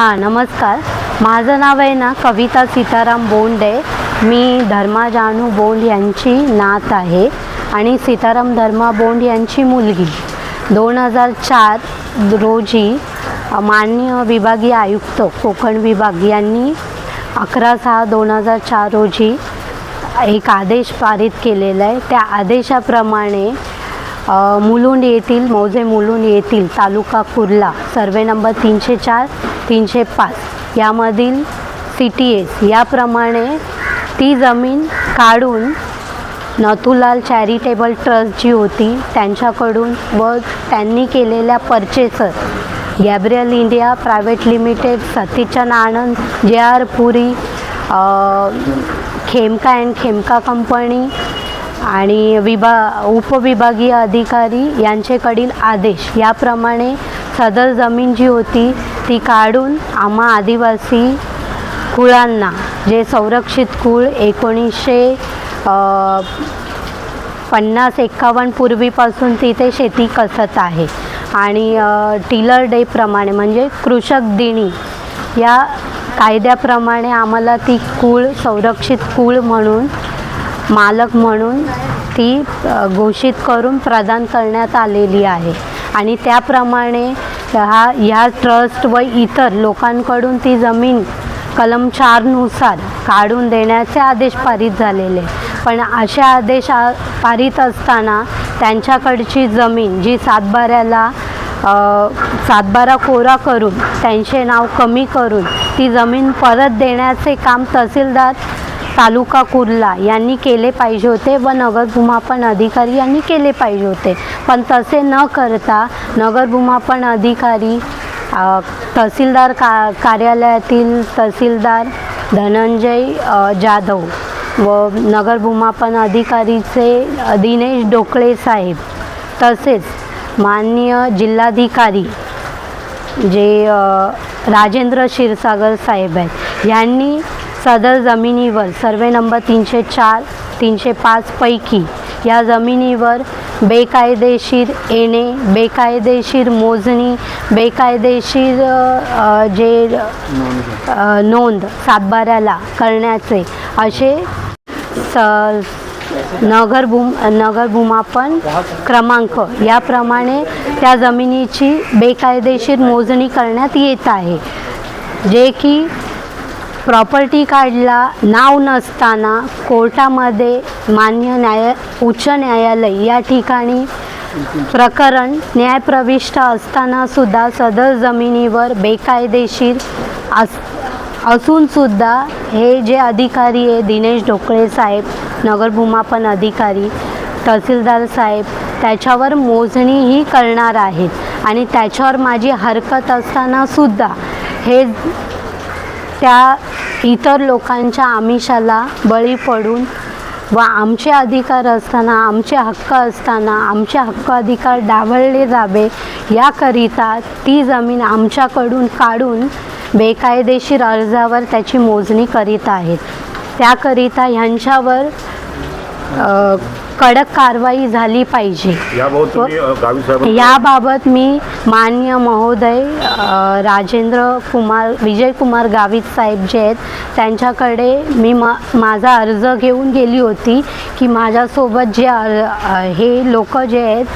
हां नमस्कार. माझं नाव आहे ना कविता सीताराम बोंड. आहे मी धर्मा जानू बोंड यांची नात आहे आणि सीताराम धर्मा बोंड यांची मुलगी. दोन हजार चार रोजी माननीय विभागीय आयुक्त कोकण विभाग यांनी अकरा सहा दोन हजार चार रोजी एक आदेश पारित केलेला आहे. त्या आदेशाप्रमाणे मुलुंड येथील मौजे मुलुंड येथील तालुका कुर्ला सर्वे नंबर तीनशे चार तीनशे पाच. यामधील सी टी एस याप्रमाणे ती जमीन काढून नथुलाल चॅरिटेबल ट्रस्ट जी होती. त्यांच्याकडून व त्यांनी केलेल्या purchaser Gabriel India private limited Satichand Anand J R Puri Khemka and Khemka company आणि विभा उपविभागीय अधिकारी यांचेकडील आदेश याप्रमाणे सदर जमीन जी होती ती काढून आम्हा आदिवासी कुळांना जे संरक्षित कुळ एकोणीसशे पन्नास एक्कावन्न पूर्वीपासून तिथे शेती कसत आहे. आणि टिलर डेप्रमाणे म्हणजे कृषक दिनी या कायद्याप्रमाणे आम्हाला ती कुळ संरक्षित कुळ म्हणून मालक म्हणून ती घोषित करून प्रदान करण्यात आलेली आहे. आणि त्याप्रमाणे हा ह्या ट्रस्ट व इतर लोकांकडून ती जमीन कलम चारनुसार काढून देण्याचे आदेश पारित झालेले. पण असे आदेश आ- पारित असताना त्यांच्याकडची जमीन जी सातबाऱ्याला सातबारा कोरा करून त्यांचे नाव कमी करून ती जमीन परत देण्याचे काम तहसीलदार तालुका कुर्ला यांनी केले पाहिजे होते व नगर भूमापन अधिकारी यांनी केले पाहिजे होते. पण तसे न करता नगर भूमापन अधिकारी तहसीलदार का कार्यालयातील तहसीलदार धनंजय जाधव व नगर भूमापन अधिकारीचे दिनेश डोकळे साहेब तसेच माननीय जिल्हाधिकारी जे राजेंद्र क्षीरसागर साहेब आहेत. यांनी सदर जमिनीवर सर्वे नंबर तीनशे चार तीनशे पाचपैकी या जमिनीवर बेकायदेशीर येणे बेकायदेशीर मोजणी बेकायदेशीर जे नोंद सातबाऱ्याला करण्याचे असे स नगर भूम नगर भूमापन क्रमांक याप्रमाणे त्या जमिनीची बेकायदेशीर मोजणी करण्यात येत आहे. जे की प्रॉपर्टी कार्डला नाव नसताना कोर्टामध्ये मान्य न्याय उच्च न्यायालय या ठिकाणी प्रकरण न्यायप्रविष्ट असताना सुद्धा सदर जमिनीवर बेकायदेशीर अस असूनसुद्धा हे जे अधिकारी आहे दिनेश ढोकळे साहेब नगरभूमापन अधिकारी तहसीलदार साहेब त्याच्यावर मोजणीही करणार आहेत. आणि त्याच्यावर माझी हरकत असताना सुद्धा हे त्या इतर लोकांच्या आमिषाला बळी पडून व आमचे अधिकार असताना आमचे हक्क असताना आमचे हक्क अधिकार डावळले जावे याकरिता ती जमीन आमच्याकडून काढून बेकायदेशीर अर्जावर त्याची मोजणी करीत आहेत. त्याकरिता ह्यांच्यावर अ, कडक कारवाई झाली पाहिजे. याबाबत तुम्ही अ, गावी साहेब याबाबत मी मान्य महोदय अ, राजेंद्र कुमार विजय कुमार गावित साहेब जे आहेत त्यांच्याकडे मी मा माझा अर्ज घेऊन गेली होती की माझ्यासोबत जे अर- अ, हे लोक जे आहेत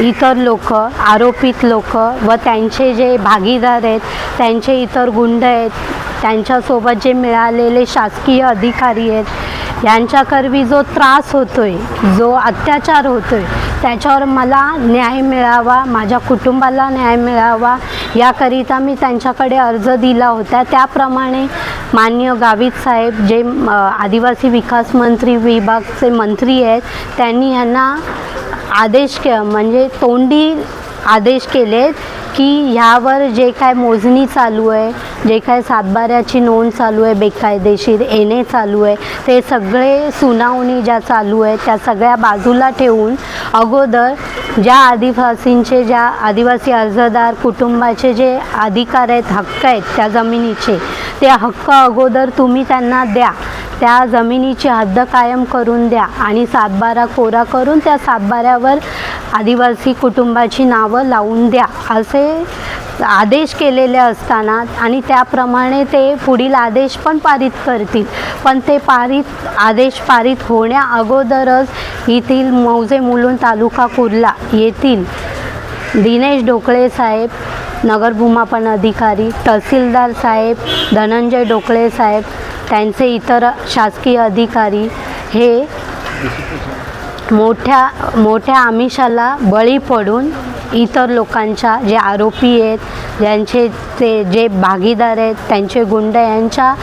इतर लोक आरोपित लोक व त्यांचे जे भागीदार आहेत त्यांचे इतर गुंड आहेत त्यांच्यासोबत जे मिळालेले शासकीय अधिकारी आहेत यांच्याकरवी जो त्रास होतोय जो अत्याचार होतोय त्याच्यावर मला न्याय मिळावा माझ्या कुटुंबाला न्याय मिळावा याकरिता मी त्यांच्याकडे अर्ज दिला होता. त्याप्रमाणे मान्य गावित साहेब जे आदिवासी विकास मंत्री विभागचे मंत्री आहेत त्यांनी यांना आदेश के म्हणजे तोंडी आदेश केलेत की ह्यावर जे काय मोजणी चालू आहे जे काय सातबाऱ्याची नोंद चालू आहे बेकायदेशीर येणे चालू आहे ते सगळे सुनावणी ज्या चालू आहेत त्या सगळ्या बाजूला ठेवून अगोदर ज्या आदिवासींचे ज्या आदिवासी अर्जदार कुटुंबाचे जे अधिकार आहेत हक्क आहेत त्या जमिनीचे ते हक्क अगोदर तुम्ही त्यांना द्या. त्या जमिनीची हद्द कायम करून द्या आणि सातबारा कोरा करून त्या सातबाऱ्यावर आदिवासी कुटुंबाची नावं लावून द्या असे आदेश केलेले असताना आणि त्याप्रमाणे ते पुढील आदेश पण पारित करतील. पण ते पारित आदेश पारित होण्या अगोदरच येथील मौजे मुलुंड तालुका कुर्ला येथील दिनेश ढोकळे साहेब नगर भूमापन अधिकारी तहसीलदार साहेब धनंजय डोकळे साहेब त्यांचे इतर शासकीय अधिकारी हे मोठ्या मोठ्या आमिषाला बळी पडून इतर लोकांच्या जे आरोपी आहेत ज्यांचे ते जे भागीदार आहेत त्यांचे गुंड यांच्या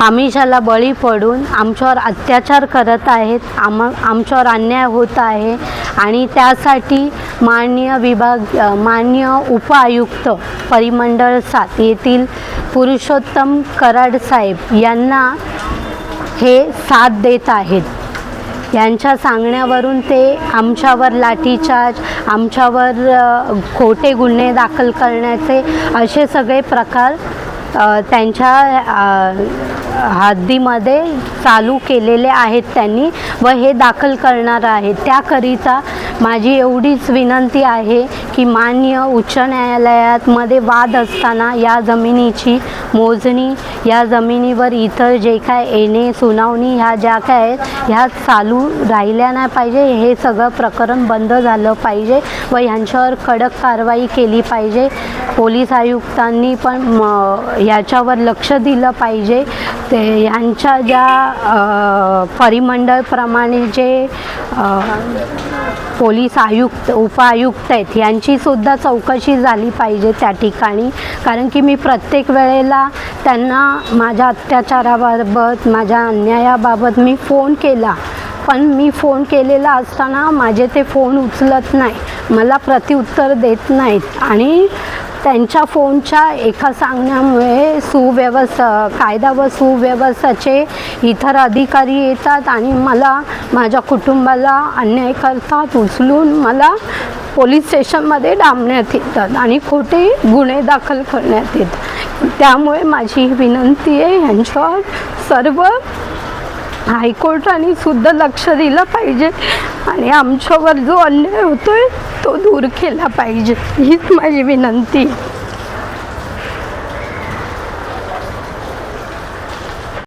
आमिषाला बळी पडून आमच्यावर अत्याचार करत आहेत आम आमच्यावर अन्याय होत आहे आणि त्यासाठी माननीय विभाग माननीय उपआयुक्त परिमंडळ सात येथील पुरुषोत्तम कराड साहेब यांना हे साथ देत आहेत. यांच्या सांगण्यावरून ते आमच्यावर लाठीचार्ज आमच्यावर खोटे गुन्हे दाखल करण्याचे असे सगळे प्रकार त्यांच्या हद्दीमध्ये चालू केलेले आहेत त्यांनी व हे दाखल करणार आहेत. त्याकरिता माझी एवढीच विनंती आहे की मान्य उच्च न्यायालयात मध्ये वाद असताना या जमिनीची मोजणी या जमिनीवर इतर जे काय येणे सुनावणी ह्या ज्या काय आहेत ह्या चालू राहिल्या नाही पाहिजे. हे सगळं प्रकरण बंद झालं पाहिजे व ह्यांच्यावर कडक कारवाई केली पाहिजे. पोलीस आयुक्तांनी पण म याच्यावर लक्ष दिलं पाहिजे. ते ह्यांच्या ज्या परिमंडळप्रमाणे जे पोलीस आयुक्त उपायुक्त आहेत यांचीसुद्धा चौकशी झाली पाहिजे त्या ठिकाणी. कारण की मी प्रत्येक वेळेला त्यांना माझ्या अत्याचाराबाबत माझ्या अन्यायाबाबत मी फोन केला. पण मी फोन केलेला असताना माझे ते फोन उचलत नाही. मला प्रतिउत्तर देत नाहीत. आणि त्यांच्या फोनच्या एका सांगण्यामुळे सुव्यवस्था कायदा व सुव्यवस्थेचे इतर अधिकारी येतात आणि मला माझ्या कुटुंबाला अन्याय करतात उचलून मला पोलीस स्टेशनमध्ये डांबण्यात येतात आणि खोटे गुन्हे दाखल करण्यात येतात. त्यामुळे माझी विनंती आहे ह्यांच्यावर सर्व हायकोर्टाने सुद्धा लक्ष दिलं पाहिजे आणि आमच्यावर जो अन्याय होतोय तो दूर केला पाहिजे हीच माझी विनंती